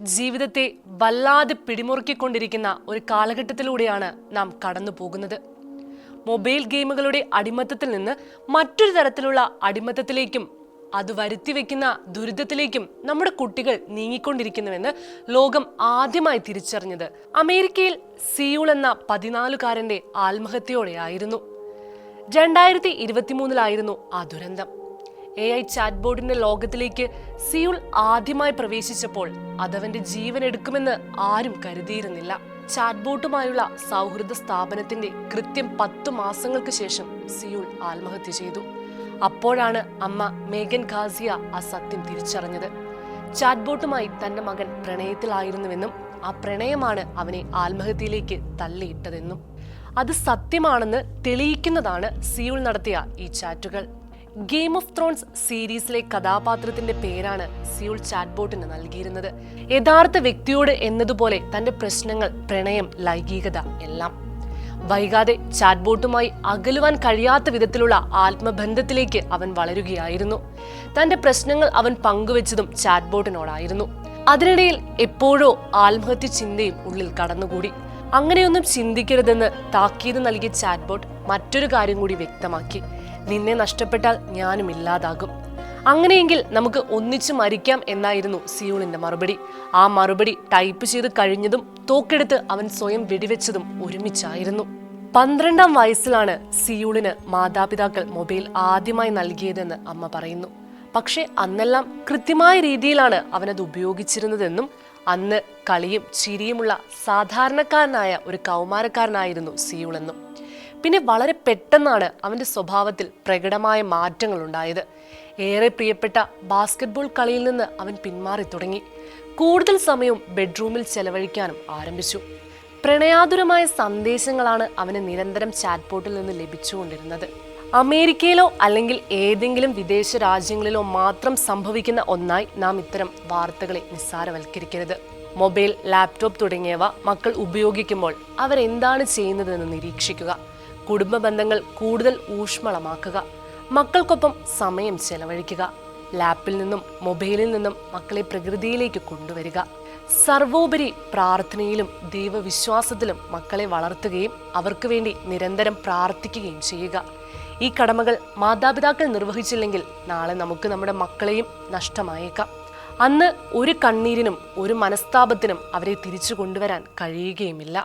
ജീവിതത്തെ വല്ലാതെ പിടിമുറുക്കിക്കൊണ്ടിരിക്കുന്ന ഒരു കാലഘട്ടത്തിലൂടെയാണ് നാം കടന്നു പോകുന്നത്. മൊബൈൽ ഗെയിമുകളുടെ അടിമത്തത്തിൽ നിന്ന് മറ്റൊരു തരത്തിലുള്ള അടിമത്തത്തിലേക്കും അത് വരുത്തി വെക്കുന്ന ദുരിതത്തിലേക്കും നമ്മുടെ കുട്ടികൾ നീങ്ങിക്കൊണ്ടിരിക്കുന്നുവെന്ന് ലോകം ആദ്യമായി തിരിച്ചറിഞ്ഞത് അമേരിക്കയിൽ സിയൂൾ എന്ന പതിനാലുകാരന്റെ ആത്മഹത്യയോടെയായിരുന്നു. രണ്ടായിരത്തി ഇരുപത്തിമൂന്നിലായിരുന്നു ആ ദുരന്തം. എ ഐ ചാറ്റ് ബോർഡിന്റെ ലോകത്തിലേക്ക് സിയുൾ ആദ്യമായി പ്രവേശിച്ചപ്പോൾ അതവന്റെ ജീവൻ എടുക്കുമെന്ന് ആരും കരുതിയിരുന്നില്ല. ചാറ്റ് ബോട്ടുമായുള്ള സൗഹൃദ സ്ഥാപനത്തിന്റെ കൃത്യം പത്തു മാസങ്ങൾക്ക് ശേഷം സിയുൾ ആത്മഹത്യ ചെയ്തു. അപ്പോഴാണ് അമ്മ മേഗൻ ഖാസിയ ആ സത്യം തിരിച്ചറിഞ്ഞത്. ചാറ്റ്ബോട്ടുമായി തന്റെ മകൻ പ്രണയത്തിലായിരുന്നുവെന്നും ആ പ്രണയമാണ് അവനെ ആത്മഹത്യയിലേക്ക് തള്ളിയിട്ടതെന്നും. അത് സത്യമാണെന്ന് തെളിയിക്കുന്നതാണ് സിയുൾ നടത്തിയ ഈ ചാറ്റുകൾ. ഗെയിം ഓഫ് ത്രോൺസ് സീരീസിലെ കഥാപാത്രത്തിന്റെ പേരാണ് സിയുൾ ചാറ്റ്ബോട്ടിന് നൽകിയിരുന്നത്. യഥാർത്ഥ വ്യക്തിയോട് എന്നതുപോലെ തന്റെ പ്രശ്നങ്ങൾ പ്രണയം ലൈംഗികത എല്ലാം. വൈകാതെ ചാറ്റ്ബോട്ടുമായി അകലുവാൻ കഴിയാത്ത വിധത്തിലുള്ള ആത്മബന്ധത്തിലേക്ക് അവൻ വളരുകയായിരുന്നു. തന്റെ പ്രശ്നങ്ങൾ അവൻ പങ്കുവച്ചതും ചാറ്റ്ബോട്ടിനോടായിരുന്നു അതിനിടയിൽ എപ്പോഴോ ആത്മഹത്യ ചിന്തയും ഉള്ളിൽ കടന്നുകൂടി. അങ്ങനെയൊന്നും ചിന്തിക്കരുതെന്ന് താക്കീത് നൽകിയ ചാറ്റ്ബോട്ട് മറ്റൊരു കാര്യം കൂടി വ്യക്തമാക്കി. നിന്നെ നഷ്ടപ്പെട്ടാൽ ഞാനും ഇല്ലാതാകും. അങ്ങനെയെങ്കിൽ നമുക്ക് ഒന്നിച്ചു മരിക്കാം എന്നായിരുന്നു സിയൂളിന്റെ മറുപടി. ആ മറുപടി ടൈപ്പ് ചെയ്ത് കഴിഞ്ഞതും തോക്കെടുത്ത് അവൻ സ്വയം വെടിവെച്ചതും ഒരുമിച്ചായിരുന്നു. പന്ത്രണ്ടാം വയസ്സിലാണ് സിയൂളിന് മാതാപിതാക്കൾ മൊബൈൽ ആദ്യമായി നൽകിയതെന്ന് അമ്മ പറയുന്നു. പക്ഷേ അന്നെല്ലാം കൃത്യമായ രീതിയിലാണ് അവനത് ഉപയോഗിച്ചിരുന്നതെന്നും അന്ന് കളിയും ചിരിയുമുള്ള സാധാരണക്കാരനായ ഒരു കൗമാരക്കാരനായിരുന്നു സിയൂളെന്നും പിന്നെ വളരെ പെട്ടെന്നാണ് അവന്റെ സ്വഭാവത്തിൽ പ്രകടമായ മാറ്റങ്ങൾ ഉണ്ടായത് ഏറെ പ്രിയപ്പെട്ട ബാസ്കറ്റ്ബോൾ കളിയിൽ നിന്ന് അവൻ പിന്മാറി തുടങ്ങി. കൂടുതൽ സമയവും ബെഡ്റൂമിൽ ചെലവഴിക്കാനും ആരംഭിച്ചു. പ്രണയാതുരമായ സന്ദേശങ്ങളാണ് അവന് നിരന്തരം ചാറ്റ്പോട്ടിൽ നിന്ന് ലഭിച്ചുകൊണ്ടിരുന്നത്. അമേരിക്കയിലോ അല്ലെങ്കിൽ ഏതെങ്കിലും വിദേശ രാജ്യങ്ങളിലോ മാത്രം സംഭവിക്കുന്ന ഒന്നായി നാം ഇത്തരം വാർത്തകളെ നിസ്സാരവൽക്കരിക്കരുത്. മൊബൈൽ ലാപ്ടോപ്പ് തുടങ്ങിയവ മക്കൾ ഉപയോഗിക്കുമ്പോൾ അവരെന്താണ് ചെയ്യുന്നതെന്ന് നിരീക്ഷിക്കുക. കുടുംബ ബന്ധങ്ങൾ കൂടുതൽ ഊഷ്മളമാക്കുക മക്കൾക്കൊപ്പം സമയം ചെലവഴിക്കുക ലാപ്പിൽ നിന്നും മൊബൈലിൽ നിന്നും മക്കളെ പ്രകൃതിയിലേക്ക് കൊണ്ടുവരിക. സർവോപരി പ്രാർത്ഥനയിലും ദൈവവിശ്വാസത്തിലും മക്കളെ വളർത്തുകയും അവർക്ക് വേണ്ടി നിരന്തരം പ്രാർത്ഥിക്കുകയും ചെയ്യുക. ഈ കടമകൾ മാതാപിതാക്കൾ നിർവഹിച്ചില്ലെങ്കിൽ നാളെ നമുക്ക് നമ്മുടെ മക്കളെയും നഷ്ടമായേക്കാം. അന്ന് ഒരു കണ്ണീരിനും ഒരു മനസ്താപത്തിനും അവരെ തിരിച്ചു കൊണ്ടുവരാൻ കഴിയുകയുമില്ല.